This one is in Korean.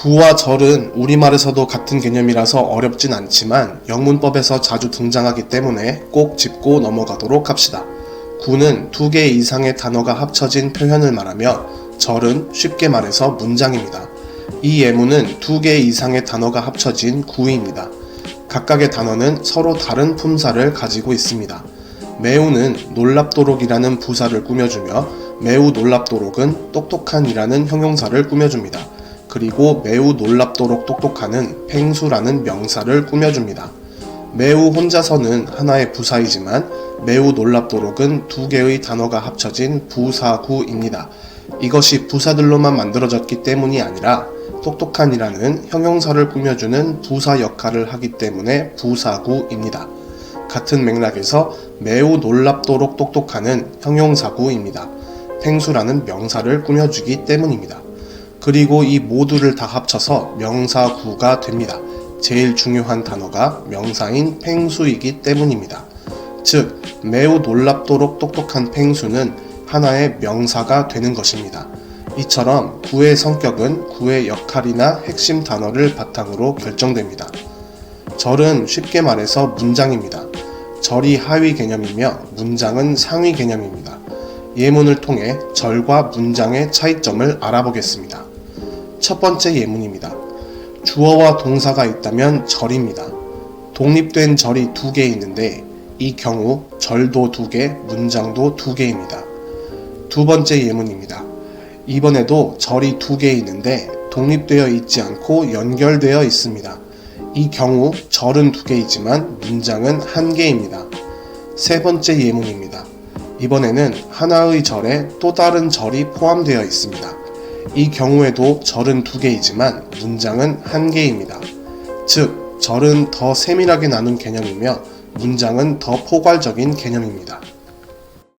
구와 절은 우리말에서도 같은 개념이라서 어렵진 않지만 영문법에서 자주 등장하기 때문에 꼭 짚고 넘어가도록 합시다. 구는 두 개 이상의 단어가 합쳐진 표현을 말하며 절은 쉽게 말해서 문장입니다. 이 예문은 두 개 이상의 단어가 합쳐진 구입니다. 각각의 단어는 서로 다른 품사를 가지고 있습니다. 매우는 놀랍도록이라는 부사를 꾸며주며 매우 놀랍도록은 똑똑한이라는 형용사를 꾸며줍니다. 그리고 매우 놀랍도록 똑똑한은 팽수라는 명사를 꾸며줍니다. 매우 혼자서는 하나의 부사이지만 매우 놀랍도록은 두 개의 단어가 합쳐진 부사구입니다. 이것이 부사들로만 만들어졌기 때문이 아니라 똑똑한이라는 형용사를 꾸며주는 부사 역할을 하기 때문에 부사구입니다. 같은 맥락에서 매우 놀랍도록 똑똑한은 형용사구입니다. 팽수라는 명사를 꾸며주기 때문입니다. 그리고 이 모두를 다 합쳐서 명사구가 됩니다. 제일 중요한 단어가 명사인 팽수이기 때문입니다. 즉, 매우 놀랍도록 똑똑한 팽수는 하나의 명사가 되는 것입니다. 이처럼 구의 성격은 구의 역할이나 핵심 단어를 바탕으로 결정됩니다. 절은 쉽게 말해서 문장입니다. 절이 하위 개념이며 문장은 상위 개념입니다. 예문을 통해 절과 문장의 차이점을 알아보겠습니다. 첫 번째 예문입니다. 주어와 동사가 있다면 절입니다. 독립된 절이 두 개 있는데 이 경우 절도 두 개, 문장도 두 개입니다. 두 번째 예문입니다. 이번에도 절이 두 개 있는데 독립되어 있지 않고 연결되어 있습니다. 이 경우 절은 두 개이지만 문장은 한 개입니다. 세 번째 예문입니다. 이번에는 하나의 절에 또 다른 절이 포함되어 있습니다. 이 경우에도 절은 두 개이지만 문장은 한 개입니다. 즉, 절은 더 세밀하게 나눈 개념이며 문장은 더 포괄적인 개념입니다.